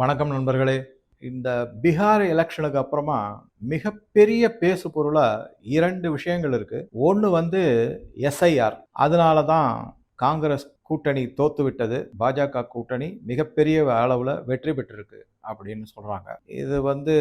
வணக்கம் நண்பர்களே. இந்த பீகார் எலெக்ஷனுக்கு அப்புறமா மிகப்பெரிய பேசு பொருளா இரண்டு விஷயங்கள் இருக்குது ஒன்று வந்து எஸ்ஐஆர். அதனால தான் காங்கிரஸ் கூட்டணி தோத்து விட்டது பாஜக கூட்டணி மிகப்பெரிய அளவில் வெற்றி பெற்றிருக்கு. அப்படின்னு சொல்றாங்க. இது வந்து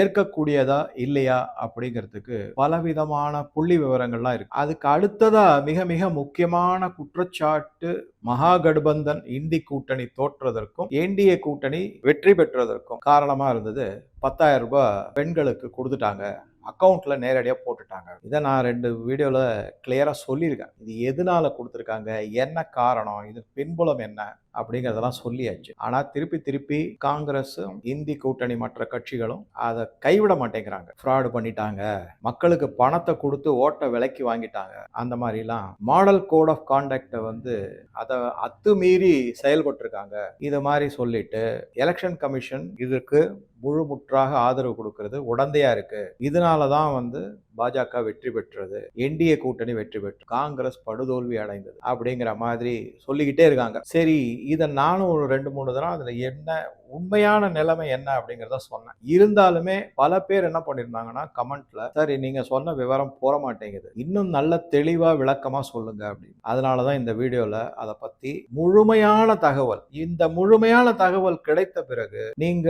ஏற்கக்கூடியதா இல்லையா அப்படிங்கிறதுக்கு பலவிதமான புள்ளி விவரங்கள்லாம் இருக்கு. அதுக்கு அடுத்ததா மிக மிக முக்கியமான குற்றச்சாட்டு மகாகட்பந்தன் இந்தி கூட்டணி தோற்றதற்கும் என்டிஏ கூட்டணி வெற்றி பெற்றதற்கும் காரணமா இருந்தது பத்தாயிரம் ரூபாய் பெண்களுக்கு கொடுத்துட்டாங்க. அக்கௌண்ட்டில் நேரடியாக போட்டுட்டாங்க. இதை நான் ரெண்டு வீடியோவில் கிளியராக சொல்லியிருக்கேன். இது எதனால் கொடுத்துருக்காங்க? என்ன காரணம்? இது பின்புலம் என்ன? அப்படிங்கிறதெல்லாம் சொல்லியாச்சு. ஆனால் திருப்பி திருப்பி காங்கிரஸும் இந்தி கூட்டணி மற்ற கட்சிகளும் அதை கைவிட மாட்டேங்கிறாங்க. ஃப்ராடு பண்ணிட்டாங்க. மக்களுக்கு பணத்தை கொடுத்து ஓட்டை விலைக்கு வாங்கிட்டாங்க. அந்த மாதிரிலாம் மாடல் கோட் ஆஃப் கான்டக்டை வந்து அதை அத்துமீறி செயல்பட்டுருக்காங்க. இது மாதிரி சொல்லிட்டு எலெக்ஷன் கமிஷன் இதுக்கு முழுமுற்றாக ஆதரவு கொடுக்கறது உடந்தையா இருக்கு. இதனால தான் வந்து பாஜக வெற்றி பெற்றது என்டிஏ கூட்டணி வெற்றி பெற்று காங்கிரஸ் படுதோல்வி அடைந்தது அப்படிங்கிற மாதிரி சொல்லிக்கிட்டே இருக்காங்க. சரி இதை நானும் ஒரு ரெண்டு மூணு தடவை அதில் என்ன உண்மையான நிலைமை என்ன அப்படிங்கிறத சொன்னேன். இருந்தாலுமே பல பேர் என்ன பண்ணியிருந்தாங்கன்னா கமெண்ட்ல சரி நீங்க சொன்ன விவரம் போற மாட்டேங்குது. இன்னும் நல்ல தெளிவா விளக்கமா சொல்லுங்க அப்படின்னு. அதனாலதான் இந்த வீடியோல அதை பத்தி முழுமையான தகவல் இந்த முழுமையான தகவல் கிடைத்த பிறகு நீங்க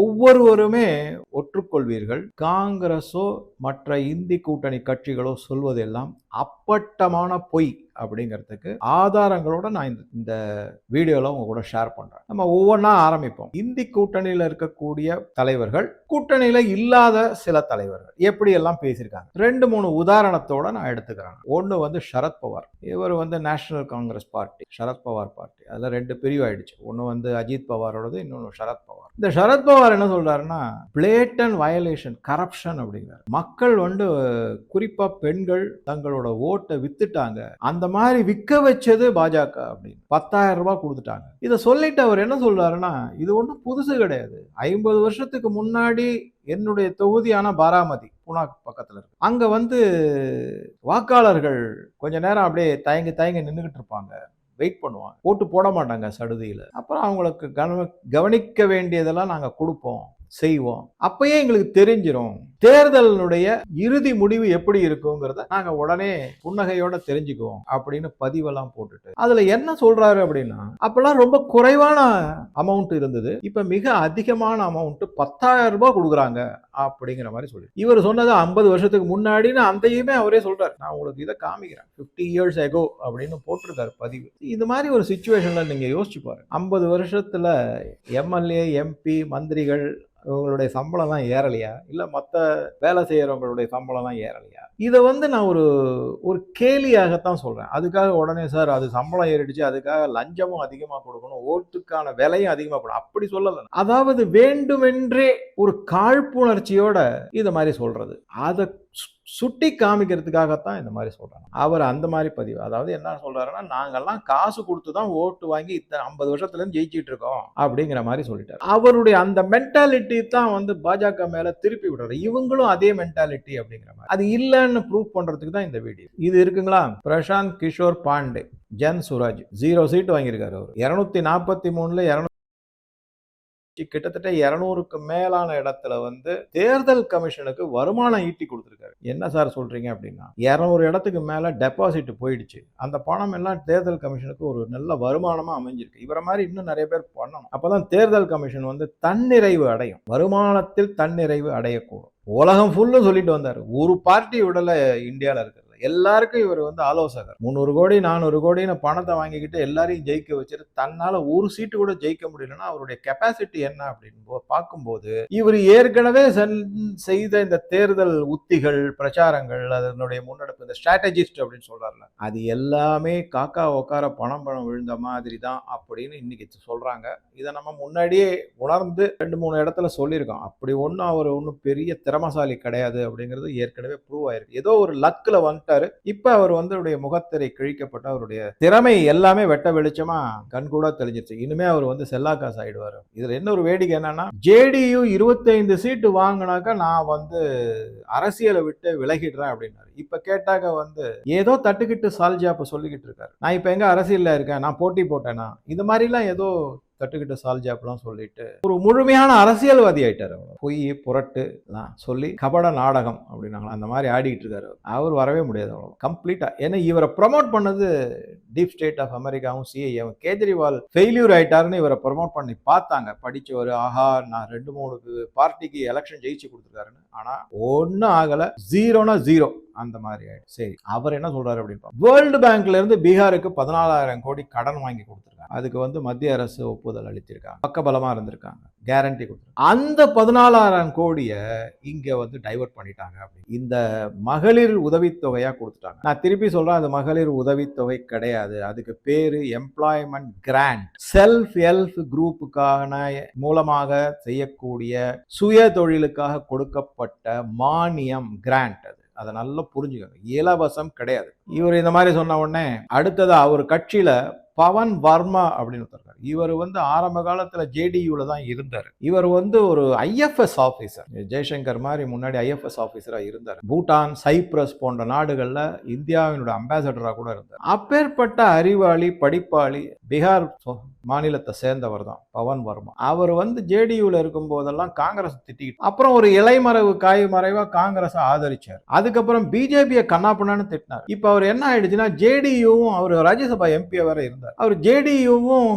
ஒவ்வொருவருமே ஒற்றுக்கொள்வீர்கள். காங்கிரஸோ மற்ற இந்தி கூட்டணி கட்சிகளோ சொல்வதெல்லாம் அப்பட்டமான பொய். அப்படிங்கிறதுக்கு ஆதாரங்களோட நான் இந்த இந்த வீடியோவில் உங்க கூட ஷேர் பண்றேன். நம்ம ஒவ்வொன்றா ஆரம்பிப்போம். இந்தி கூட்டணியில் இருக்கக்கூடிய தலைவர்கள் கூட்டணியில் இல்லாத சில தலைவர்கள் எப்படி எல்லாம் பேசியிருக்காங்க? ரெண்டு மூணு உதாரணத்தோட நான் எடுத்துக்கிறேன். ஒன்று வந்து சரத்பவார் இவர் வந்து National Congress Party Sharad Pawar party அதில் ரெண்டு பிரிவு ஆயிடுச்சு ஒன்று வந்து அஜித் பவாரோடது இன்னொன்று சரத்பவார் இந்த சரத்பவார் என்ன சொல்றாருன்னா பிளேட்டன் வயலேஷன் கரப்ஷன் அப்படிங்கிறார். மக்கள் வந்து குறிப்பாக பெண்கள் தங்களோட ஓட்டை வித்துட்டாங்க. அந்த மாதிரி விற்க வச்சது பாஜக அப்படின்னு. பத்தாயிரம் ரூபாய் கொடுத்துட்டாங்க. இதை சொல்லிட்டு அவர் என்ன சொல்றாருன்னா இது ஒன்றும் புதுசு கிடையாது. ஐம்பது வருஷத்துக்கு முன்னாடி என்னுடைய தொகுதியான பாராமதி புனா பக்கத்தில் இருக்கு. அங்க வந்து வாக்காளர்கள் கொஞ்ச நேரம் அப்படியே தயங்கி தயங்கி நின்றுக்கிட்டு இருப்பாங்க. வெயிட் பண்ணுவாங்க. ஓட்டு போட மாட்டாங்க சடுதியில். அப்புறம் அவங்களுக்கு கவனிக்க வேண்டியதெல்லாம் நாங்கள் கொடுப்போம். செய்வோம். அப்பயே எங்களுக்கு தெரிஞ்சிடும் தேர்தலினுடைய இறுதி முடிவு எப்படி இருக்குங்கிறத நாங்க உடனே புன்னகையோட தெரிஞ்சுக்குவோம் அப்படின்னு பதிவெல்லாம் போட்டுட்டு. அதுல என்ன சொல்றாரு அப்படின்னா அப்பெல்லாம் ரொம்ப குறைவான அமௌண்ட் இருந்தது. இப்ப மிக அதிகமான அமௌண்ட் பத்தாயிரம் ரூபாய் கொடுக்குறாங்க அப்படிங்கிற மாதிரி சொல்லி. இவர் சொன்னது ஐம்பது வருஷத்துக்கு முன்னாடின்னு அந்தையுமே அவரே சொல்றாரு. நான் உங்களுக்கு இதை காமிக்கிறேன். ஃபிஃப்டி இயர்ஸ் எகோ அப்படின்னு போட்டிருக்காரு பதிவு. இது மாதிரி ஒரு சுச்சுவேஷன்ல நீங்க யோசிச்சு பாருங்க. ஐம்பது வருஷத்துல எம்எல்ஏ எம்பி மந்திரிகள் இவங்களுடைய சம்பளம்லாம் ஏறலையா? இல்லை மற்ற வேலை செய்கிறவங்களுடைய சம்பளம்லாம் ஏறலையா? இதை வந்து நான் ஒரு ஒரு கேலியாகத்தான் சொல்கிறேன் அதுக்காக உடனே சார் அது சம்பளம் ஏறிடுச்சு. அதுக்காக லஞ்சமும் அதிகமாக கொடுக்கணும். ஓட்டுக்கான விலையும் அதிகமாக கொடுக்கணும். அப்படி சொல்லலை. அதாவது வேண்டுமென்றே ஒரு காழ்ப்புணர்ச்சியோட இதை மாதிரி சொல்கிறது அதை சுட்டி காமிக்கிறதுக்காகத்தான் இந்த மாதிரி சொல்கிறாங்க அவர் அந்த மாதிரி பதிவு. அதாவது என்ன சொல்கிறாருன்னா நாங்கள்லாம் காசு கொடுத்து தான் ஓட்டு வாங்கி இத்தனை ஐம்பது வருஷத்துலேருந்து ஜெயிச்சிட்டு இருக்கோம். அப்படிங்கிற மாதிரி சொல்லிட்டார். அவருடைய அந்த மென்டாலிட்டி தான் வந்து பாஜக மேலே திருப்பி விடுறாரு இவங்களும் அதே மென்டாலிட்டி அப்படிங்கிற மாதிரி. அது இல்லைன்னு ப்ரூவ் பண்றதுக்கு தான் இந்த வீடியோ இது இருக்குங்களா? பிரசாந்த் கிஷோர் பாண்டே ஜன் சுராஜ். ஜீரோ சீட் வாங்கியிருக்காரு அவர். இருநூத்தி நாற்பத்தி மூணுல இருநூத்தி கிட்டத்தட்ட இருநூறுக்கு மேலான இடத்துல வந்து தேர்தல் கமிஷனுக்கு வருமானம் ஈட்டி கொடுத்துருக்காரு. என்ன சார் சொல்றீங்க அப்படின்னா இருநூறு இடத்துக்கு மேல டெபாசிட் போயிடுச்சு. அந்த பணம் எல்லாம் தேர்தல் கமிஷனுக்கு ஒரு நல்ல வருமானமா அமைஞ்சிருக்கு. இவரை மாதிரி இன்னும் நிறைய பேர் பண்ணணும். அப்பதான் தேர்தல் கமிஷன் வந்து தன்னிறைவு அடையும். வருமானத்தில் தன்னிறைவு அடையக்கூடும். உலகம் ஃபுல்லும் சொல்லிட்டு வந்தார். ஒரு பார்ட்டி விடலை இந்தியாவில் எல்லாருக்கும் இவர் வந்து ஆலோசகர். முந்நூறு கோடி நானூறு கோடின்னு பணத்தை வாங்கிக்கிட்டு எல்லாரையும் ஜெயிக்க வச்சுட்டு தன்னால ஒரு சீட்டு கூட ஜெயிக்க முடியலன்னா அவருடைய கெப்பாசிட்டி என்ன அப்படின்னு பார்க்கும்போது இவர் ஏற்கனவே செய்த இந்த தேர்தல் உத்திகள் பிரச்சாரங்கள் அதனுடைய முன்னெடுப்பு இந்த ஸ்ட்ராட்டஜிஸ்ட் அப்படின்னு சொல்றாருல அது எல்லாமே காக்கா உக்கார பணம் பணம் விழுந்த மாதிரி தான் அப்படின்னு இன்னைக்கு சொல்றாங்க. இதை நம்ம முன்னாடியே உணர்ந்து ரெண்டு மூணு இடத்துல சொல்லியிருக்கோம். அப்படி ஒன்றும் அவர் ஒன்றும் பெரிய திறமசாலி கிடையாது அப்படிங்கிறது ஏற்கனவே ப்ரூவ் ஆயிருக்கு. ஏதோ ஒரு லக்கில் வந்து வந்துட்டாரு இப்போ அவர் வந்து அவருடைய முகத்திரை கிழிக்கப்பட்ட அவருடைய திறமை எல்லாமே வெட்ட வெளிச்சமா கண்கூட தெளிஞ்சிருச்சு. இனிமே அவர் வந்து செல்லாக்காசு ஆயிடுவாரு. இதுல என்ன ஒரு வேடிக்கை என்னன்னா ஜேடியு இருபத்தைந்து சீட்டு வாங்கினாக்கா நான் வந்து அரசியலை விட்டு விலகிடுறேன் அப்படின்னாரு. இப்ப கேட்டாக்க வந்து ஏதோ தட்டுக்கிட்டு சால்ஜாப்ப சொல்லிக்கிட்டு இருக்காரு. நான் இப்ப எங்க அரசியல்ல இருக்கேன்? நான் போட்டி போட்டேனா? இது மாதிரிலாம் ஏதோ தட்டுக்கிட்ட சால்ஜாப்லாம் சொல்லிட்டு ஒரு முழுமையான அரசியல்வாதி ஆயிட்டார் அவர். பொய் புரட்டு எல்லாம் சொல்லி கபட நாடகம் அப்படின்னாங்களா அந்த மாதிரி ஆடிக்கிட்டு இருக்காரு அவர். வரவே முடியாது அவ்வளோ கம்ப்ளீட்டாக ஏன்னா இவரை ப்ரமோட் பண்ணது டீப் ஸ்டேட் ஆஃப் அமெரிக்காவும் சிஐஏவும் கேஜ்ரிவால் ஃபெயில்யூர் ஆயிட்டாருன்னு இவரை ப்ரமோட் பண்ணி பார்த்தாங்க. படித்தவர் ஆஹா நான் ரெண்டு மூணு பார்ட்டிக்கு எலெக்ஷன் ஜெயிச்சு கொடுத்துருக்காருன்னு. ஆனால் ஒன்றும் ஆகலை. ஜீரோனா ஜீரோ அந்த மாதிரி ஆயிடும் சரி அவர் என்ன சொல்றாரு அப்படின்னு வேர்ல்டு பேங்க்ல இருந்து பீகாருக்கு பதினாலாயிரம் கோடி கடன் வாங்கி கொடுத்துருக்காங்க. அதுக்கு வந்து மத்திய அரசு ஒப்புதல் அளித்திருக்காங்க. பக்கபலமா இருந்திருக்காங்க. கேரண்டி கொடுத்துருக்காங்க. அந்த பதினாலாயிரம் கோடியை இங்க வந்து டைவர்ட் பண்ணிட்டாங்க அப்படி இந்த மகளிர் உதவித்தொகையா கொடுத்துட்டாங்க. நான் திருப்பி சொல்றேன் அது மகளிர் உதவித்தொகை கிடையாது. அதுக்கு பேரு எம்ப்ளாய்மெண்ட் கிராண்ட் செல்ஃப் ஹெல்ப் குரூப்புக்கான மூலமாக செய்யக்கூடிய சுய தொழிலுக்காக கொடுக்கப்பட்ட மானியம் கிராண்ட் அது. அதை நல்லா புரிஞ்சுக்கோங்க. இலவசம் கிடையாது. இவர் இந்த மாதிரி சொன்ன உடனே அடுத்தது அவர் கட்சியில பவன் வர்மா அப்படின்னு ஒருத்தர். இவர் வந்து ஆரம்ப காலத்துல ஜேடியூல தான் இருந்தார். இவர் வந்து ஒரு ஐஎஃப்எஸ் ஆபீசர் ஜெய்சங்கர் மாதிரி முன்னாடி ஐஎஃப்எஸ் ஆபீசரா இருந்தார். பூட்டான் சைப்ரஸ் போன்ற நாடுகள்ல இந்தியாவினுடைய அம்பாசடரா கூட இருந்தார். அப்பேற்பட்ட அறிவாளி படிப்பாளி பீகார் மாநிலத்தை சேர்ந்தவர் தான் பவன் வர்மா. அவர் வந்து ஜேடியூவில் இருக்கும் போதெல்லாம் காங்கிரஸ் திட்டிக்கிட்டு அப்புறம் ஒரு இலைமறைவு காய் மறைவாக காங்கிரஸை ஆதரிச்சார். அதுக்கப்புறம் பிஜேபியை கண்ணாப்பண்ணான்னு திட்டினார். இப்போ அவர் என்ன ஆயிடுச்சுன்னா ஜேடியூவும் அவர் ராஜ்யசபா எம்பி வேற இருந்தார். அவர் ஜேடியூவும்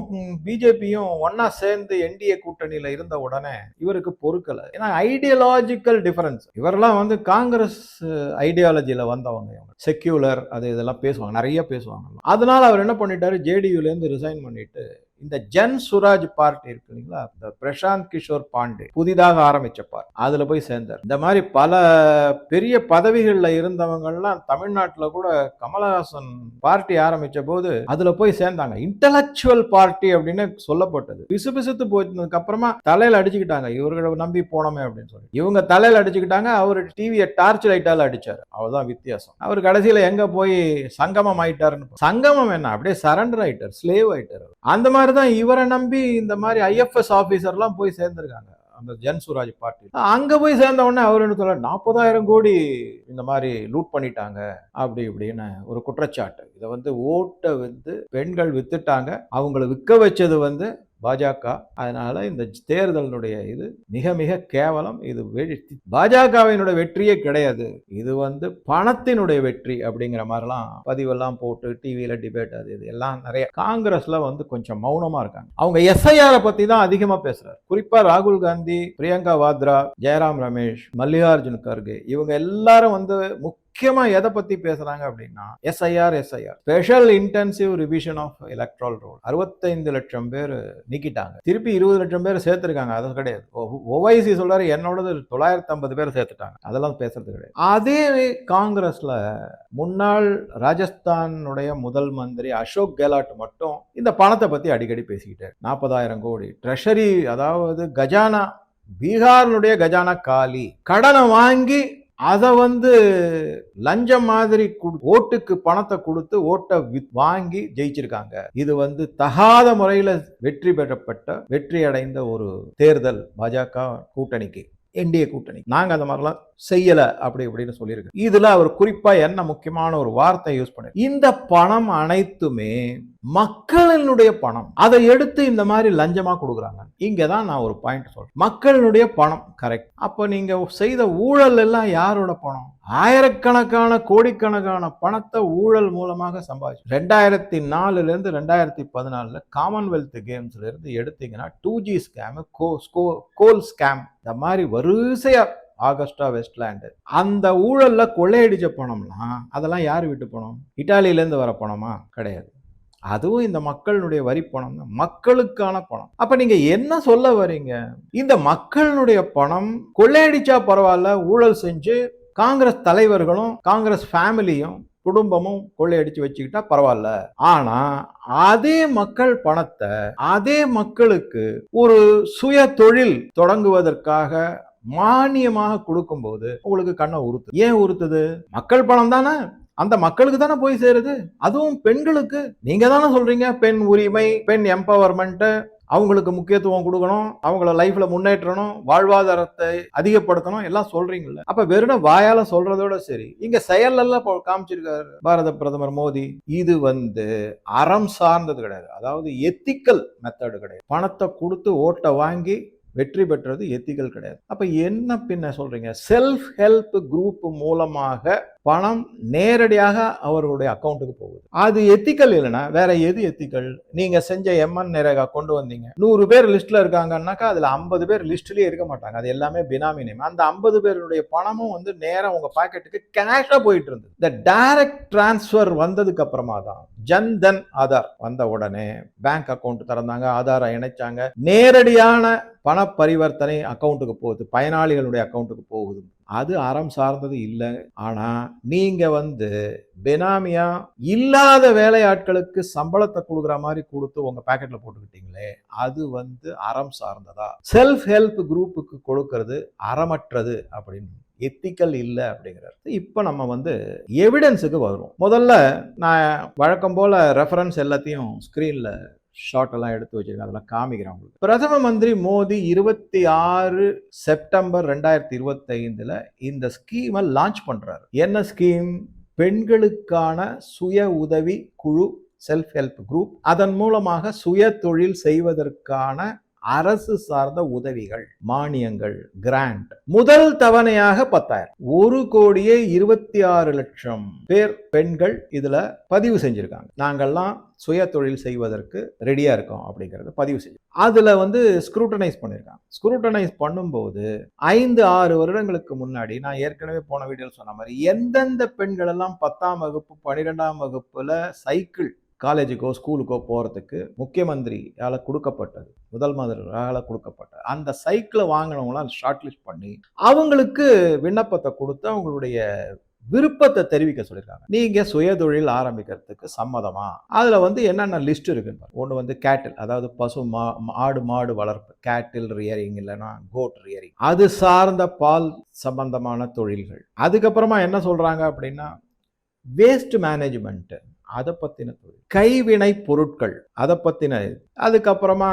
பிஜேபியும் ஒன்னா சேர்ந்து என்டிஏ கூட்டணியில் இருந்த உடனே இவருக்கு பொறுக்கலை. ஏன்னா ஐடியாலஜிக்கல் டிஃபரன்ஸ் இவரெல்லாம் வந்து காங்கிரஸ் ஐடியாலஜியில் வந்தவங்க இவங்க. செக்யூலர் அது இதெல்லாம் பேசுவாங்க நிறைய பேசுவாங்க. அதனால அவர் என்ன பண்ணிட்டாரு ஜேடியூலேருந்து ரிசைன் பண்ணிட்டு இந்த ஜன் சுராஜ் பார்ட்டி இருக்கு இல்லைங்களா? இந்த பிரசாந்த் கிஷோர் பாண்டே. புதிதாக ஆரம்பிச்ச பார்ட்டி அதுல போய் சேர்ந்தார். இந்த மாதிரி பல பெரிய பதவிகள்ல இருந்தவங்கலாம் தமிழ்நாட்டில் கூட கமலஹாசன் பார்ட்டி ஆரம்பிச்ச போது அதுல போய் சேர்ந்தாங்க. இன்டலெக்சுவல் பார்ட்டி அப்படின்னு சொல்லப்பட்டது. பிசு பிசுத்து போயிட்டதுக்கு அப்புறமா தலையில அடிச்சுக்கிட்டாங்க. இவர்களை நம்பி போனோமே அப்படின்னு சொல்லி. இவங்க தலையில அடிச்சுக்கிட்டாங்க. அவர் டிவியை டார்ச் லைட்டால அடிச்சாரு. அவ்வளவுதான் வித்தியாசம். அவர் கடைசியில எங்க போய் சங்கமம் ஆயிட்டாருன்னு சங்கமம் என்ன? அப்படியே சரண்டர் ஆயிட்டார். ஸ்லேவ் ஆயிட்டார் அந்த மாதிரி தான் இவரை நம்பி இந்த மாதிரி ஐஎஃப்எஸ் ஆஃபீஸர்லாம் போய் சேர்ந்துருக்காங்க. அந்த ஜன்சுராஜ் பார்ட்டி அங்க போய் சேர்ந்த உடனே அவர் என்ன சொல்ல நாற்பதாயிரம் கோடி இந்த மாதிரி லூட் பண்ணிட்டாங்க அப்படி இப்படின்னு ஒரு குற்றச்சாட்டு. இதை வந்து ஓட்டை வந்து பெண்கள் வித்துட்டாங்க. அவங்கள விற்க வச்சது வந்து பாஜக. அதனால இந்த தேர்தலினுடைய இது மிக மிக கேவலம். இது வெ- பாஜகவினுடைய வெற்றியே கிடையாது. இது வந்து பணத்தினுடைய வெற்றி அப்படிங்கிற மாதிரிலாம் பதிவெல்லாம் போட்டு டிவியில டிபேட் அது இது எல்லாம் நிறைய காங்கிரஸ்ல வந்து கொஞ்சம் மௌனமா இருக்காங்க. அவங்க எஸ்ஐஆரை பத்தி தான் அதிகமா பேசுறாரு. குறிப்பா ராகுல் காந்தி பிரியங்கா வாத்ரா ஜெயராம் ரமேஷ் மல்லிகார்ஜுன் கர்கே இவங்க எல்லாரும் வந்து முக்கியமா எதை பத்தி பேசுறாங்க அப்படின்னா SIR SIR special intensive revision of electoral roll அறுபத்தைந்து லட்சம் பேர் நீக்கிட்டாங்க. திருப்பி இருபது லட்சம் பேர் சேர்த்திருக்காங்க. அது கிடையாது. ஒவைசி சொல்றாரு என்னோடது தொள்ளாயிரத்தி ஐம்பது பேர் சேர்த்துட்டாங்க. அதெல்லாம் பேசுறது கிடையாது. அதே காங்கிரஸ்ல முன்னாள் ராஜஸ்தானுடைய முதல் மந்திரி அசோக் கெலாட் மட்டும் இந்த பணத்தை பத்தி அடிக்கடி பேசிக்கிட்டார். நாற்பதாயிரம் கோடி. ட்ரெஷரி அதாவது கஜானா பீகாரினுடைய கஜானா காலி. கடனை வாங்கி அதை வந்து லஞ்சம் மாதிரி ஓட்டுக்கு பணத்தை கொடுத்து ஓட்டை வாங்கி ஜெயிச்சிருக்காங்க. இது வந்து தகாத முறையில் வெற்றி பெறப்பட்ட வெற்றி அடைந்த ஒரு தேர்தல் பாஜக கூட்டணிக்கு என்டிஏ கூட்டணி. நாங்கள் அந்த மாதிரிலாம் செய்யல அப்படி இப்படின்னு சொல்லியிருக்கு. இதுல அவர் குறிப்பா என்ன முக்கியமான ஒரு வார்த்தை யூஸ் பண்ணி இந்த பணம் அனைத்துமே மக்களினுடைய பணம். அதை எடுத்து இந்த மாதிரி லஞ்சமா கொடுக்குறாங்க. இங்கே தான் நான் ஒரு பாயிண்ட் சொல்றேன். மக்களினுடைய பணம் கரெக்ட் அப்ப நீங்க செய்த ஊழல் எல்லாம் யாரோட பணம்? ஆயிரக்கணக்கான கோடிக்கணக்கான பணத்தை ஊழல் மூலமாக சம்பாதிச்சு. ரெண்டாயிரத்தி நாலுல இருந்து ரெண்டாயிரத்தி பதினாலுல காமன்வெல்த் கேம்ஸ்ல இருந்து எடுத்தீங்கன்னா two G scam coal scam இந்த மாதிரி வரிசையா ஆகஸ்டா வெஸ்ட்லேண்டு. அந்த ஊழலில் கொள்ளையடிச்ச பணம்னா அதெல்லாம் யார் விட்டு பணம் இட்டாலியிலேருந்து வர பணமா கிடையாது. அதுவும் இந்த மக்களுடைய வரி பணம் தான். மக்களுக்கான பணம். அப்ப நீங்க என்ன சொல்ல வரீங்க? இந்த மக்களுடைய பணம் கொள்ளையடிச்சா பரவாயில்ல ஊழல் செஞ்சு காங்கிரஸ் தலைவர்களும் காங்கிரஸ் ஃபேமிலியும் குடும்பமும் கொள்ளையடிச்சு வச்சுக்கிட்டா பரவாயில்ல. ஆனா அதே மக்கள் பணத்தை அதே மக்களுக்கு ஒரு சுய தொழில் தொடங்குவதற்காக மானியமாக கொடுக்கும்போது உங்களுக்கு கண்ணை உறுத்து. ஏன் உறுத்துது? மக்கள் பணம் தானே? அந்த மக்களுக்கு தானே போய் சேருது? அதுவும் பெண்களுக்கு. நீங்க தானே சொல்றீங்க பெண் உரிமை பெண் எம்பவர்மெண்ட் அவங்களுக்கு முக்கியத்துவம் கொடுக்கணும் அவங்கள லைஃப்ல முன்னேற்றணும் வாழ்வாதாரத்தை அதிகப்படுத்தணும் எல்லாம் சொல்றீங்கல்ல. அப்ப வெறும் வாயால சொல்றதோட சரி. இங்க செயல்லாம் காமிச்சிருக்காரு பாரத பிரதமர் மோடி. இது வந்து அறம் சார்ந்தது கிடையாது. அதாவது எத்திக்கல் மெத்தடு கிடையாது. பணத்தை கொடுத்து ஓட்டை வாங்கி வெற்றி பெற்றது எத்திகள் கிடையாது. அப்போ என்ன பின்ன சொல்கிறீங்க செல்ஃப் ஹெல்ப் குரூப் மூலமாக பணம் நேரடியாக அவர்களுடைய அக்கௌண்ட்டுக்கு போகுது. அது எத்திக்கல் இல்லைன்னா வேற எது எத்திக்கல் நீங்க செஞ்ச எம்என் நேரகா கொண்டு வந்தீங்க. நூறு பேர் லிஸ்ட்ல இருக்காங்கன்னாக்கா அதுல ஐம்பது பேர் லிஸ்ட்லயே இருக்க மாட்டாங்க. அது எல்லாமே பினாமி நேம் அந்த ஐம்பது பேருடைய பணமும் வந்து நேரம் உங்க பாக்கெட்டுக்கு கேஷா போயிட்டு இருந்தது. இந்த டைரக்ட் டிரான்ஸ்ஃபர் வந்ததுக்கு அப்புறமா தான் ஜன்தன் ஆதார் வந்த உடனே பேங்க் அக்கௌண்ட் திறந்தாங்க. ஆதாரை இணைச்சாங்க. நேரடியான பண பரிவர்த்தனை அக்கௌண்ட்டுக்கு போகுது. பயனாளிகளுடைய அக்கௌண்ட்டுக்கு போகுது. அது அறம் சார்ந்தது இல்லை. ஆனா நீங்க வந்து பெனாமியா இல்லாத வேலையாட்களுக்கு சம்பளத்தை கொடுக்குற மாதிரி கொடுத்து உங்க பாக்கெட்ல போட்டுக்கிட்டீங்களே அது வந்து அறம் சார்ந்ததா? செல்ஃப் ஹெல்ப் குரூப்புக்கு கொடுக்கறது அறமற்றது அப்படின்னு எத்திக்கல் இல்லை அப்படிங்கிறது இப்போ நம்ம வந்து எவிடன்ஸுக்கு வருவோம். முதல்ல நான் வழக்கம் போல் ரெஃபரன்ஸ் எல்லாத்தையும் ஸ்க்ரீனில் ஷார்ட் எல்லாம் எடுத்து வச்சிருக்கேன் அதெல்லாம் காமிக்கிறேன் உங்களுக்கு. பிரதம மந்திரி மோடி இருபத்தி ஆறு செப்டம்பர் ரெண்டாயிரத்தி இருபத்தைந்தில் இந்த ஸ்கீமை லான்ச் பண்ணுறாரு என்ன ஸ்கீம்? பெண்களுக்கான சுய உதவி குழு செல்ஃப் ஹெல்ப் குரூப் அதன் மூலமாக சுய தொழில் செய்வதற்கான அரசு சார்ந்த உதவிகள் மானியங்கள் கிராண்ட் முதல் தவணையாக பத்தாயிரம். ஒரு கோடியே இருபத்தி ஆறு லட்சம் பேர் பெண்கள் இதுல பதிவு செஞ்சிருக்காங்க. நாங்கள்லாம் சுய தொழில் செய்வதற்கு ரெடியா இருக்கோம் அப்படிங்கறத பதிவு செஞ்சு. அதுல வந்து ஸ்க்ரூட்டனைஸ் பண்ணியிருக்காங்க ஸ்க்ரூட்டனைஸ் பண்ணும்போது ஐந்து ஆறு வருடங்களுக்கு முன்னாடி நான் ஏற்கனவே போன வீடியோவில் சொன்ன மாதிரி எந்தெந்த பெண்கள் எல்லாம் பத்தாம் வகுப்பு பன்னிரெண்டாம் வகுப்புல சைக்கிள் காலேஜுக்கோ ஸ்கூலுக்கோ போகிறதுக்கு முக்கியமந்திரியால் கொடுக்கப்பட்டது. முதல் மந்திரியால் கொடுக்கப்பட்டது. அந்த சைக்கிளை வாங்கினவங்களாம் ஷார்ட் லிஸ்ட் பண்ணி அவங்களுக்கு விண்ணப்பத்தை கொடுத்து அவங்களுடைய விருப்பத்தை தெரிவிக்க சொல்லியிருக்காங்க. நீங்க சுயதொழில் ஆரம்பிக்கிறதுக்கு சம்மதமா? அதுல வந்து என்னென்ன லிஸ்ட் இருக்குன்னு ஒன்று வந்து கேட்டில் அதாவது பசு மா ஆடு மாடு வளர்ப்பு. கேட்டில் ரியரிங் இல்லைன்னா கோட் ரியரிங் அது சார்ந்த பால் சம்பந்தமான தொழில்கள். அதுக்கப்புறமா என்ன சொல்றாங்க அப்படின்னா வேஸ்ட் மேனேஜ்மெண்ட்டு அதை பற்றின தொழில். கைவினை பொருட்கள் அதை பற்றின அதுக்கப்புறமா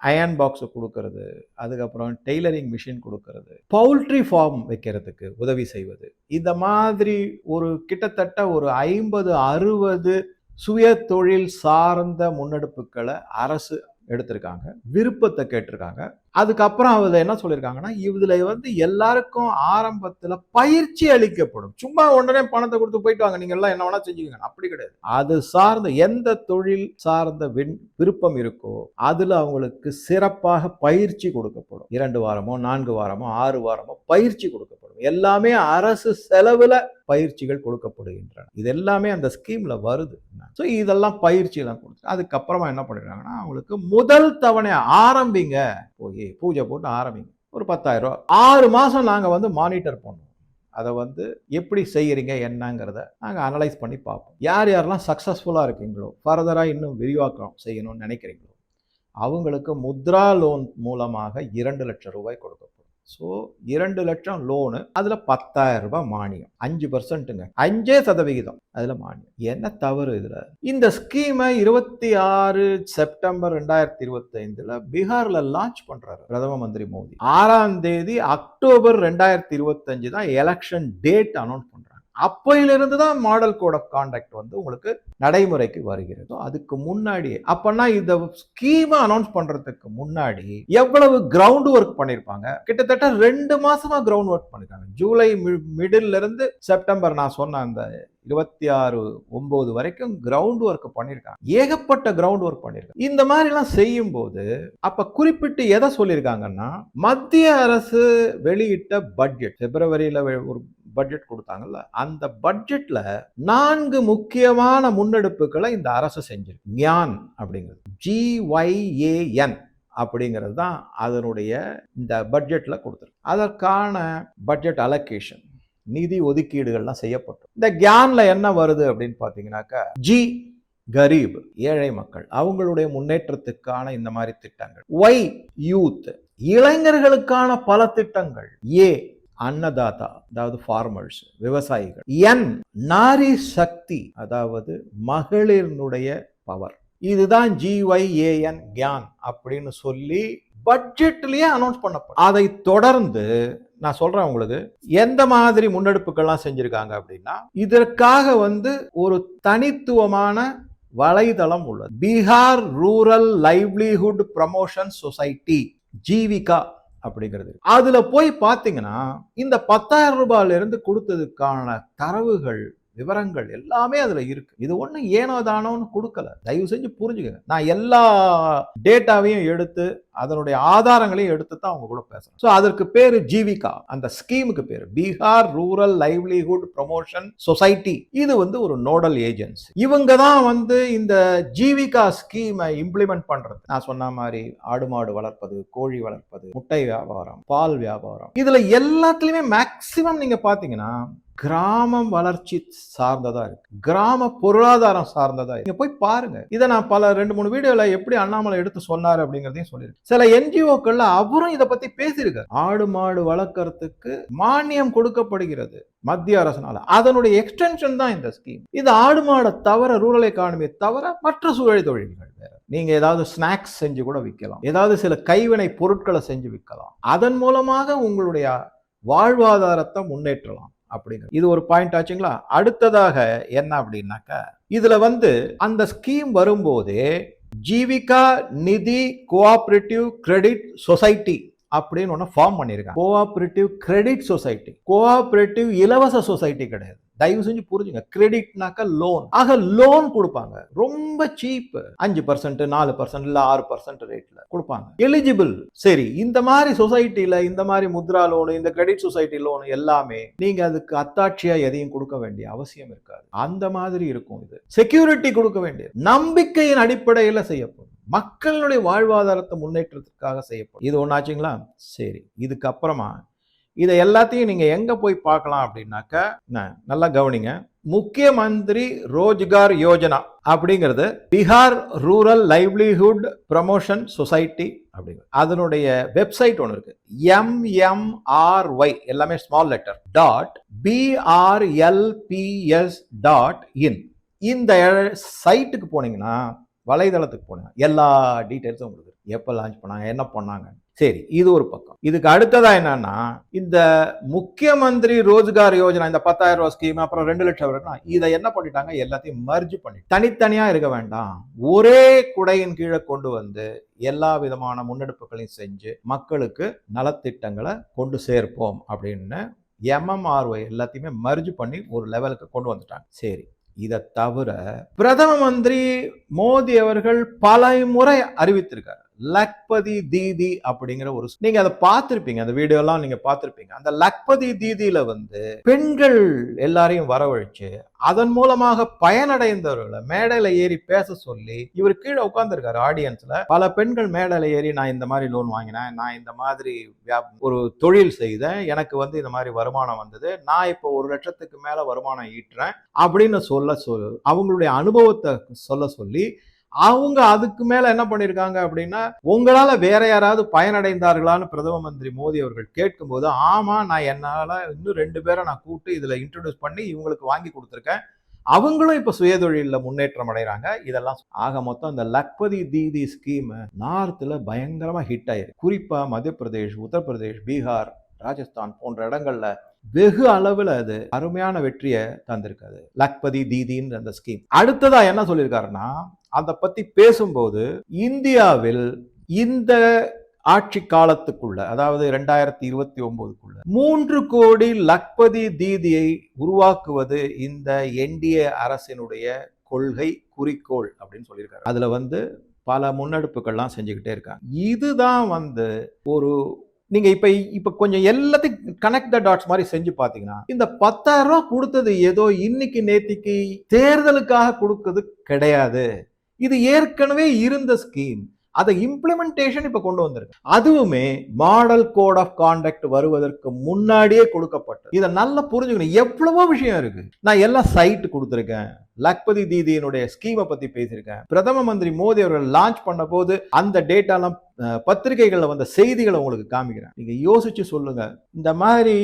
அயன் பாக்ஸ் கொடுக்கறது. அதுக்கப்புறம் டெய்லரிங் மிஷின் கொடுக்கறது. பவுல்ட்ரி ஃபார்ம் வைக்கிறதுக்கு உதவி செய்வது. இந்த மாதிரி ஒரு கிட்டத்தட்ட ஒரு ஐம்பது அறுபது சுய தொழில் சார்ந்த முன்னெடுப்புகளை அரசு எடுத்திருக்காங்க விருப்பத்தை கேட்டிருக்காங்க. அதுக்கப்புறம் அதில் என்ன சொல்லியிருக்காங்கன்னா இதில் வந்து எல்லாருக்கும் ஆரம்பத்தில் பயிற்சி அளிக்கப்படும். சும்மா உடனே பணத்தை கொடுத்து போயிட்டு வாங்க நீங்கள் எல்லாம் என்ன வேணா செஞ்சுக்கோங்க. அப்படி கிடையாது. அது சார்ந்த எந்த தொழில் சார்ந்த விண் விருப்பம் இருக்கோ அதில் அவங்களுக்கு சிறப்பாக பயிற்சி கொடுக்கப்படும். இரண்டு வாரமோ நான்கு வாரமோ ஆறு வாரமோ பயிற்சி கொடுக்கப்படும். எல்லாமே அரசு செலவுல பயிற்சிகள் கொடுக்கப்படுகின்றன. இது எல்லாமே அந்த ஸ்கீம்ல வருது. ஸோ இதெல்லாம் பயிற்சியெல்லாம் கொடுத்து அதுக்கப்புறமா என்ன பண்ணிடுறாங்கன்னா அவங்களுக்கு முதல் தவணை ஆரம்பிங்க. போய் பூஜை போட்டு ஆரம்பிங்க. ஒரு பத்தாயிரம் ரூபா. ஆறு மாதம் நாங்கள் வந்து மானிட்டர் பண்ணுவோம். அதை வந்து எப்படி செய்கிறீங்க என்னங்கிறத நாங்கள் அனலைஸ் பண்ணி பார்ப்போம். யார் யாரெல்லாம் சக்ஸஸ்ஃபுல்லாக இருக்கீங்களோ ஃபர்தராக இன்னும் விரிவாக்கம் செய்யணும்னு நினைக்கிறீங்களோ அவங்களுக்கு முத்ரா லோன் மூலமாக இரண்டு லட்சம் ரூபாய் கொடுக்கும் ஸோ இரண்டு லட்சம் லோனு அதில் பத்தாயிரம் ரூபாய் மானியம். அஞ்சு பர்சன்ட்டுங்க அஞ்சே சதவிகிதம் அதில் மானியம். என்ன தவறு இதில்? இந்த ஸ்கீமை இருபத்தி ஆறு செப்டம்பர் ரெண்டாயிரத்தி இருபத்தைந்தில் பீகாரில் லான்ச் பண்ணுறாரு பிரதம மந்திரி மோடி. ஆறாம் தேதி அக்டோபர் ரெண்டாயிரத்தி இருபத்தஞ்சு தான் எலெக்ஷன் டேட் அனௌன்ஸ் பண்ணுறாங்க அப்பையிலிருந்து தான் மாடல் கோட் ஆஃப் கான்டாக்ட் வந்து உங்களுக்கு நடைமுறைக்கு வருகிறது. அதுக்கு முன்னாடி அப்பனா இந்த ஸ்கீமை அனௌன்ஸ் பண்றதுக்கு முன்னாடி எவ்வளவு கிரவுண்ட் ஒர்க் பண்ணிருப்பாங்க? கிட்டத்தட்ட ரெண்டு மாசமா கிரவுண்ட் ஒர்க் பண்ணிருக்காங்க. ஜூலை மிடில் இருந்து செப்டம்பர் நான் சொன்ன அந்த இருபத்தி ஆறு ஒன்பது வரைக்கும் கிரவுண்ட் ஒர்க் பண்ணியிருக்காங்க ஏகப்பட்ட கிரவுண்ட் ஒர்க் பண்ணியிருக்காங்க இந்த மாதிரிலாம் செய்யும் போது அப்ப குறிப்பிட்டு எதை சொல்லியிருக்காங்கன்னா மத்திய அரசு வெளியிட்ட பட்ஜெட் பிப்ரவரியில ஒரு பட்ஜெட் கொடுத்தாங்கல்ல அந்த பட்ஜெட்ல நான்கு முக்கியமான முன்னெடுப்புகளை இந்த அரசு செஞ்சிருக்கு. ஞான் அப்படிங்கிறது. ஜிஒய்ஏஎன் அப்படிங்கிறது தான் அதனுடைய இந்த பட்ஜெட்டில் கொடுத்துருக்கு. அதற்கான பட்ஜெட் அலோகேஷன் நிதி ஒதுக்கீடுகள்லாம் செய்யப்பட்டோம் இந்த கியானில் என்ன வருது அப்படின்னு பார்த்தீங்கன்னாக்கா ஜி கரீப் ஏழை மக்கள் அவங்களுடைய முன்னேற்றத்துக்கான இந்த மாதிரி திட்டங்கள். ஒய் யூத் இளைஞர்களுக்கான பல திட்டங்கள். ஏ அன்னதாதா அதாவது ஃபார்மர்ஸ் விவசாயிகள். என் நாரி சக்தி அதாவது மகளிரினுடைய பவர் இதுதான் ஜிஒய்ஏஎன் கியான் அப்படின்னு சொல்லி பட்ஜெட்லயே அனௌன்ஸ் பண்ணப்படும். அதை தொடர்ந்து நான் சொல்றேன் உங்களுக்கு எந்த மாதிரி முன்னெடுப்புகள்லாம் செஞ்சிருக்காங்க அப்படின்னா இதற்காக வந்து ஒரு தனித்துவமான வலைதளம் உள்ளது. Bihar rural livelihood promotion society Jeevika அப்படிங்கிறது. அதுல போய் பார்த்தீங்கன்னா இந்த பத்தாயிரம் ரூபாயிலிருந்து கொடுத்ததுக்கான தரவுகள் விவரங்கள் எல்லாமே அதுல இருக்கு. இது ஒண்ணு ஏனோ தானோன்னு கொடுக்கல. தயவு செஞ்சு புரிஞ்சுக்கங்க. நான் எல்லா டேட்டாவையும் எடுத்து அதனுடைய ஆதாரங்களையும் எடுத்து தான் அவங்க கூட பேசுறேன். ஸோ அதற்கு பேரு ஜீவிகா. அந்த ஸ்கீமுக்கு பேரு. Bihar rural livelihood promotion society. இது வந்து ஒரு நோடல் ஏஜென்சி. இவங்க தான் வந்து இந்த ஜீவிகா ஸ்கீமை இம்ப்ளிமெண்ட் பண்றது. நான் சொன்ன மாதிரி ஆடு மாடு வளர்ப்பது கோழி வளர்ப்பது முட்டை வியாபாரம் பால் வியாபாரம். இதுல எல்லாத்துலயுமே மேக்சிமம் நீங்க பாத்தீங்கன்னா கிராமம் வளர்ச்சி சார்ந்ததா இருக்கு. கிராம பொருளாதாரம் சார்ந்ததா இருக்கு. போய் பாருங்க. இதை நான் பல ரெண்டு மூணு வீடியோல எப்படி அண்ணாமலை எடுத்து சொன்னாரு அப்படிங்கறதையும் சொல்லியிருக்கேன். சில என்ஜிஓக்கள்ல அவரும் இதை பத்தி பேசியிருக்காரு. ஆடு மாடு வளர்க்கறதுக்கு மானியம் கொடுக்கப்படுகிறது மத்திய அரசுனால. அதனுடைய எக்ஸ்டென்ஷன் தான் இந்த ஸ்கீம் இது ஆடு மாடை தவிர ரூரல் எக்கானமியை தவிர மற்ற சூழல் தொழில்கள் வேற. நீங்க ஏதாவது ஸ்நாக்ஸ் செஞ்சு கூட விற்கலாம். ஏதாவது சில கைவினை பொருட்களை செஞ்சு விற்கலாம். அதன் மூலமாக உங்களுடைய வாழ்வாதாரத்தை முன்னேற்றலாம். அப்படிங்கிறது இது ஒரு பாயிண்ட் ஆச்சுங்களா? அடுத்ததாக என்ன அப்படின்னாக்கா இதுல வந்து அந்த ஸ்கீம் வரும்போதே ஜீவிகா நிதி கோஆபரேட்டிவ் கிரெடிட் சொசைட்டி அப்படின்னு ஒன்று ஃபார்ம் பண்ணியிருக்காங்க. கோஆபரேட்டிவ் கிரெடிட் சொசைட்டி கோஆபரேட்டிவ் இலவச சொசைட்டி கிடையாது. தயவு செஞ்சு புரிஞ்சுங்க. கிரெடிட்னாக்க லோன் ஆக லோன் கொடுப்பாங்க. ரொம்ப சீப் அஞ்சு பர்சன்ட் நாலு பர்சன்ட் இல்ல ஆறு பர்சன்ட் ரேட்ல கொடுப்பாங்க. எலிஜிபிள் சரி இந்த மாதிரி சொசைட்டில இந்த மாதிரி முத்ரா லோனு இந்த கிரெடிட் சொசைட்டி லோன் எல்லாமே நீங்க அதுக்கு அத்தாட்சியா எதையும் கொடுக்க வேண்டிய அவசியம் இருக்காது. அந்த மாதிரி இருக்கும் இது. செக்யூரிட்டி கொடுக்க வேண்டியது. நம்பிக்கையின் அடிப்படையில் செய்யப்படும். மக்களுடைய வாழ்வாதாரத்தை முன்னேற்றத்துக்காக செய்யப்படும். இது ஒன்றாச்சுங்களா சரி இதுக்கப்புறமா இதை எல்லாத்தையும் நீங்க எங்க போய் பார்க்கலாம் அப்படின்னாக்கா நல்லா கவனிங்க. முக்கிய மந்திரி ரோஜ்கார் யோஜனா அப்படிங்கிறது Bihar rural livelihood promotion society அப்படிங்கிறது அதனுடைய வெப்சைட் ஒன்று இருக்கு. எம்எம்ஆர்ஒய் எல்லாமே small letter dot BRLPS dot in. இந்த சைட்டுக்கு போனீங்கன்னா வலைதளத்துக்கு போனீங்க எல்லா டீட்டெயில்ஸும் உங்களுக்கு எப்போ லான்ச் பண்ணாங்க என்ன பண்ணாங்க சரி இது ஒரு பக்கம். இதுக்கு அடுத்ததா என்னன்னா இந்த முக்கிய மந்திரி ரோஜ்கார் யோஜனா இந்த பத்தாயிரம் ரூபாய் ஸ்கீம் அப்புறம் ரெண்டு லட்சம் வரைக்கும் இதை என்ன பண்ணிட்டாங்க? எல்லாத்தையும் மர்ஜ் பண்ணி தனித்தனியா இருக்க வேண்டாம். ஒரே குடையின் கீழே கொண்டு வந்து எல்லா விதமான முன்னெடுப்புகளையும் செஞ்சு மக்களுக்கு நலத்திட்டங்களை கொண்டு சேர்ப்போம் அப்படின்னு எம்எம்ஆர்ஒய் எல்லாத்தையுமே மர்ஜ் பண்ணி ஒரு லெவலுக்கு கொண்டு வந்துட்டாங்க. சரி இதை தவிர பிரதம மந்திரி மோடி அவர்கள் பல முறை அறிவித்திருக்காரு. லக்பதி தீதி அப்படிங்கிற ஒரு நீங்க அதை பார்த்திருப்பீங்க அந்த வீடியோ எல்லாம் நீங்க பார்த்திருப்பீங்க. அந்த லக்பதி தீதியில வந்து பெண்கள் எல்லாரையும் வரவழைச்சு அதன் மூலமாக பயனடைந்தவர்களை மேடையில ஏறி பேச சொல்லி இவர் கீழே உட்கார்ந்துருக்காரு ஆடியன்ஸ்ல பல பெண்கள் மேடையில ஏறி நான் இந்த மாதிரி லோன் வாங்கினேன் நான் இந்த மாதிரி ஒரு தொழில் செய்தேன் எனக்கு வந்து இந்த மாதிரி வருமானம் வந்தது நான் இப்போ ஒரு லட்சத்துக்கு மேல வருமானம் ஈட்டுறேன் அப்படின்னு சொல்ல சொல் அவங்களுடைய அனுபவத்தை சொல்ல சொல்லி அவங்க அதுக்கு மேல என்ன பண்ணிருக்காங்க அப்படின்னா உங்களால வேற யாராவது பயனடைந்தார்களான்னு பிரதம மந்திரி மோடி அவர்கள் கேட்கும்போது ஆமா நான் என்னால இன்னும் ரெண்டு பேரை நான் கூப்பிட்டு இதுல இன்ட்ரடியூஸ் பண்ணி இவங்களுக்கு வாங்கி கொடுத்துருக்கேன். அவங்களும் இப்ப சுயதொழிலில் முன்னேற்றம் அடைறாங்க. இதெல்லாம் ஆக மொத்தம் இந்த லக்பதி தீதி ஸ்கீம் நார்த்ல பயங்கரமா ஹிட் ஆயிருக்கு. குறிப்பா மத்திய பிரதேஷ் உத்தரப்பிரதேஷ் பீகார் ராஜஸ்தான் போன்ற இடங்கள்ல வெகு அளவில் அது அருமையான வெற்றியை தந்திருக்காது லக்பதி தீதின்ற அந்த ஸ்கீம் அடுத்ததா என்ன சொல்லியிருக்காருன்னா அதை பத்தி பேசும்போது இந்தியாவில் இந்த ஆட்சி காலத்துக்குள்ள அதாவது ரெண்டாயிரத்தி இருபத்தி ஒன்பதுக்குள்ள மூன்று கோடி லக்பதி தீதியை உருவாக்குவது இந்த என்டிஏ அரசினுடைய கொள்கை குறிக்கோள் அப்படின்னு சொல்லியிருக்காரு. அதுல வந்து பல முன்னெடுப்புகள்லாம் செஞ்சுக்கிட்டே இருக்காங்க. இதுதான் வந்து ஒரு நீங்க இப்ப இப்ப கொஞ்சம் எல்லாத்தையும் கனெக்ட் த டாட்ஸ் மாதிரி செஞ்சு பாத்தீங்கன்னா இந்த பத்தாயிரம் ரூபாய் கொடுத்தது ஏதோ இன்னைக்கு நேத்திக்கு தேர்தலுக்காக கொடுத்தது கிடையாது. இது ஏற்கனவே இருந்த ஸ்கீம் அதை இம்ப்ளிமெண்டேஷன் இப்போ கொண்டு வந்திருக்கு. அதுவுமே மாடல் கோட் ஆஃப் கான்டக்ட் வருவதற்கு முன்னாடியே கொடுக்கப்பட்டது. இதை நல்லா புரிஞ்சுக்கணும். எவ்வளவோ விஷயம் இருக்கு. நான் எல்லாம் சைட் கொடுத்துருக்கேன். லக்பதி தீதியினுடைய ஸ்கீமை பத்தி பேசியிருக்கேன். பிரதம மந்திரி மோடி அவர்கள் லான்ச் பண்ண போது அந்த டேட்டாலாம் பத்திரிகைகளில் வந்த செய்திகளை உங்களுக்கு காமிக்கிறேன். நீங்க யோசிச்சு சொல்லுங்க. இந்த மாதிரி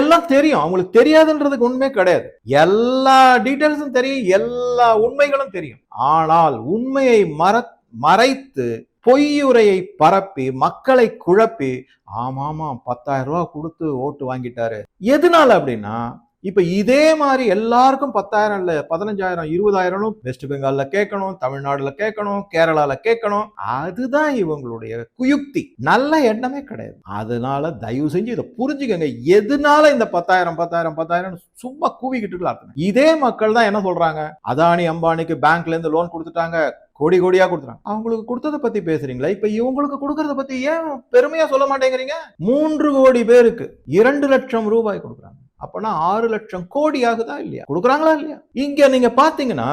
எல்லாம் தெரியும். அவங்களுக்கு தெரியாதுன்றதுக்கு உண்மை கிடையாது. எல்லா டீட்டெயில்ஸும் தெரியும். எல்லா உண்மைகளும் தெரியும். ஆனால் உண்மையை மற மறைத்து பொய்யுரையை பரப்பி மக்களை குழப்பி ஆமாமா பத்தாயிரம் ரூபாய் கொடுத்து ஓட்டு வாங்கிட்டாரு. எதனால அப்படின்னா இப்ப இதே மாதிரி எல்லாருக்கும் பத்தாயிரம் இல்ல பதினஞ்சாயிரம் இருபதாயிரம் வெஸ்ட் பெங்கால்ல கேட்கணும் தமிழ்நாடுல கேட்கணும் கேரளால கேட்கணும் அதுதான் இவங்களுடைய குயுக்தி. நல்ல எண்ணமே கிடையாது. அதனால தயவு செஞ்சு இதை புரிஞ்சுக்கங்க. எதனால இந்த பத்தாயிரம் பத்தாயிரம் பத்தாயிரம் சும்மா கூவிக்கிட்டு இருக்கலாம் இதே மக்கள் தான் என்ன சொல்றாங்க? அதானி அம்பானிக்கு பேங்க்ல இருந்து லோன் கொடுத்துட்டாங்க கோடி கோடியா கொடுத்துறாங்க அவங்களுக்கு கொடுத்ததை பத்தி பேசுறீங்களா? இப்ப இவங்களுக்கு கொடுக்கறத பத்தி ஏன் பெருமையா சொல்ல மாட்டேங்கிறீங்க? மூன்று கோடி பேருக்கு இரண்டு லட்சம் ரூபாய் கொடுக்குறாங்க. அப்பனா ஆறு லட்சம் கோடி ஆகுதா இல்லையா? கொடுக்குறாங்களா இல்லையா? இங்க நீங்க பாத்தீங்கன்னா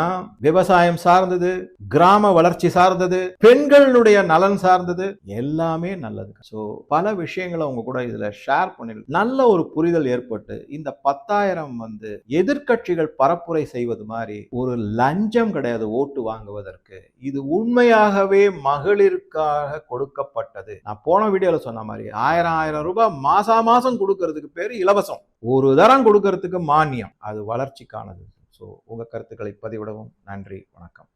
விவசாயம் சார்ந்தது கிராம வளர்ச்சி சார்ந்தது பெண்களுடைய நலன் சார்ந்தது எல்லாமே நல்லது. ஸோ பல விஷயங்களை அவங்க கூட இதுல ஷேர் பண்ணி நல்ல ஒரு புரிதல் ஏற்பட்டு இந்த பத்தாயிரம் வந்து எதிர்க்கட்சிகள் பரப்புரை செய்வது மாதிரி ஒரு லஞ்சம் கிடையாது ஓட்டு வாங்குவதற்கு. இது உண்மையாகவே மகளிருக்காக கொடுக்கப்பட்டது. நான் போன வீடியோல சொன்ன மாதிரி ஆயிரம் ஆயிரம் ரூபாய் மாசா மாசம் கொடுக்கறதுக்கு பேர் இலவசம். ஒரு தரம் கொடுக்கறதுக்கு மானியம். அது வளர்ச்சிக்கானது. ஸோ உங்கள் கருத்துக்களை பதிவிடவும். நன்றி. வணக்கம்.